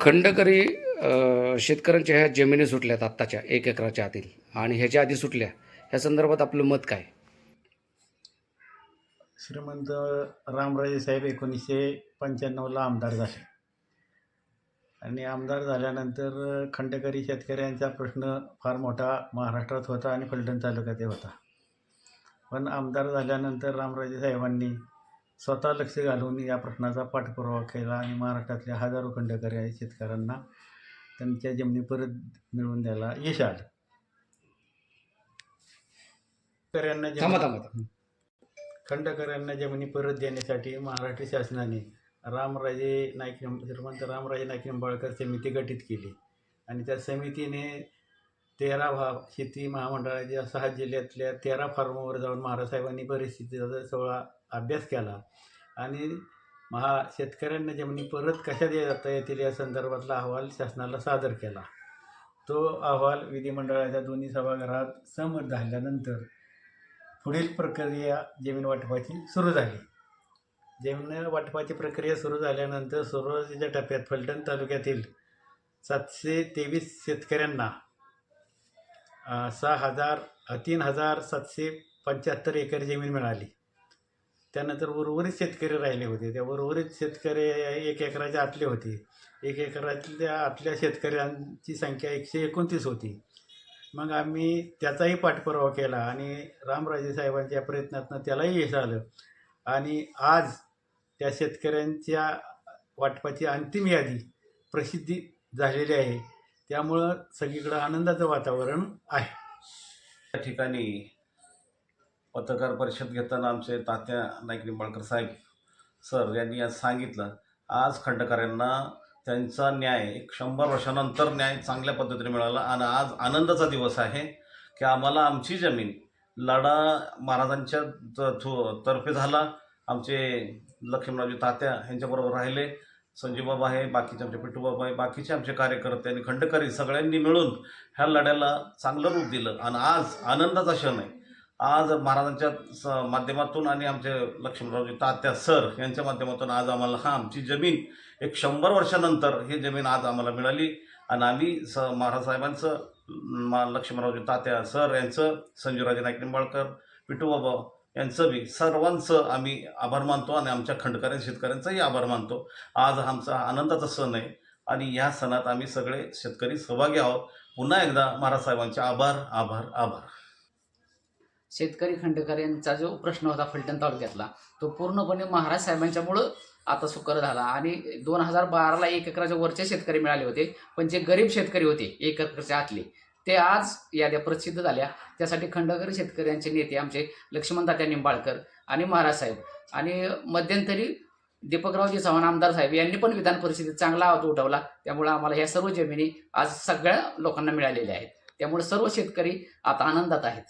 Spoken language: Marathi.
खंडकरी शेतकऱ्यांच्या ह्या जमिनी सुटल्यात आत्ताच्या एक एकराच्या आतील. आणि ह्याच्या आधी सुटल्या. ह्या संदर्भात आपलं मत काय? श्रीमंत रामराजे साहेब एकोणीसशे पंच्याण्णवला आमदार झाले. आणि आमदार झाल्यानंतर खंडकरी शेतकऱ्यांचा प्रश्न फार मोठा महाराष्ट्रात होता आणि फलटण तालुक्यातही होता. पण आमदार झाल्यानंतर रामराजे साहेबांनी स्वतः लक्ष घालून या प्रश्नाचा पाठपुरावा केला आणि महाराष्ट्रातल्या हजारो खंडकरी आहेत शेतकऱ्यांना त्यांच्या जमिनी परत मिळवून द्यायला यश आलं. शेतकऱ्यांना थांबा जमिनी- परत देण्यासाठी महाराष्ट्र शासनाने रामराजे नाईक श्रीमंत रामराजे नाईक निंबाळकर समिती गठीत केली. आणि त्या समितीने तेरा भा शेती महामंडळाच्या सहा जिल्ह्यातल्या तेरा फार्मवर जाऊन महाराजसाहेबांनी परिस्थितीचा सगळा अभ्यास केला आणि महा शेतकऱ्यांना जमिनी परत कशा देता येतील या संदर्भातला अहवाल शासनाला सादर केला. तो अहवाल विधिमंडळाच्या दोन्ही सभागृहात सहमत झाल्यानंतर पुढील प्रक्रिया जमीन वाटपाची सुरू झाली. जमीन वाटपाची प्रक्रिया सुरू झाल्यानंतर सुरुवातीच्या टप्प्यात फलटण तालुक्यातील सातशे तेवीस शेतकऱ्यांना सहा हजार तीन हजार सातशे पंच्याहत्तर एकर जमीन मिळाली. त्यानंतर उर्वरित शेतकरी राहिले होते. त्या उर्वरित शेतकरी एक एकराच्या आतले होते. एक एकरातल्या आतल्या शेतकऱ्यांची संख्या एकशे एकोणतीस होती. मग आम्ही त्याचाही पाठपुरावा केला आणि रामराजे साहेबांच्या प्रयत्नातनं त्यालाही यश आलं. आणि आज त्या शेतकऱ्यांच्या वाटपाची अंतिम यादी प्रसिद्धी झालेली आहे. त्यामुळं सगळीकडं आनंदाचं वातावरण आहे. या ठिकाणी पत्रकार परिषद घेताना आमचे तात्या नाईक निंबाळकर साहेब सर यांनी आज सांगितलं आज खंडकऱ्यांना त्यांचा न्याय एक शंभर वर्षानंतर न्याय चांगल्या पद्धतीने मिळाला आणि आज आनंदाचा दिवस आहे की आम्हाला आमची जमीन लढा महाराजांच्या तर्फे झाला. आमचे लक्ष्मणरावजी तात्या यांच्याबरोबर राहिले. संजीवबाबा आहे बाकीचे आमचे पिट्टूबाबा आहे बाकीचे आमचे कार्यकर्ते आणि खंडकरी सगळ्यांनी मिळून ह्या लढ्याला चांगलं रूप दिलं. आणि आज आनंदाचा क्षण आहे. आज महाराजांच्या स माध्यमातून आणि आमचे लक्ष्मणरावजी तात्या सर यांच्या माध्यमातून आज आम्हाला हा आमची जमीन एक शंभर वर्षानंतर ही जमीन आज आम्हाला मिळाली. आणि आम्ही स महाराज साहेबांचं मा लक्ष्मणरावजी तात्या सर यांचं संजीवराजे नाईक निंबाळकर पिटूबाबा यांचं बी सर्वांचं आम्ही आभार मानतो आणि आमच्या खंडकऱ्या शेतकऱ्यांचाही आभार मानतो. आज आमचा आनंदाचा सण आहे आणि या सणात आम्ही सगळे शेतकरी सहभागी आहोत. पुन्हा एकदा महाराज साहेबांचे आभार आभार आभार. शेतकरी खंडकऱ्यांचा जो प्रश्न होता फलटण तालुक्यातला तो पूर्णपणे महाराज साहेबांच्यामुळं आता सुकर झाला आणि दोन हजार बाराला एक एकराच्या वरचे शेतकरी मिळाले होते पण जे गरीब शेतकरी होते एक एकरच्या आतले ते आज याद्या प्रसिद्ध झाल्या. त्यासाठी खंडकरी शेतकऱ्यांचे नेते आमचे लक्ष्मण तात्या निंबाळकर आणि महाराज साहेब आणि मध्यंतरी दीपकरावजी चव्हाण आमदार साहेब यांनी पण विधान परिषदेत चांगला आवाज उठवला. त्यामुळे आम्हाला ह्या सर्व जमिनी आज सगळ्या लोकांना मिळालेल्या आहेत. त्यामुळे सर्व शेतकरी आता आनंदात आहेत.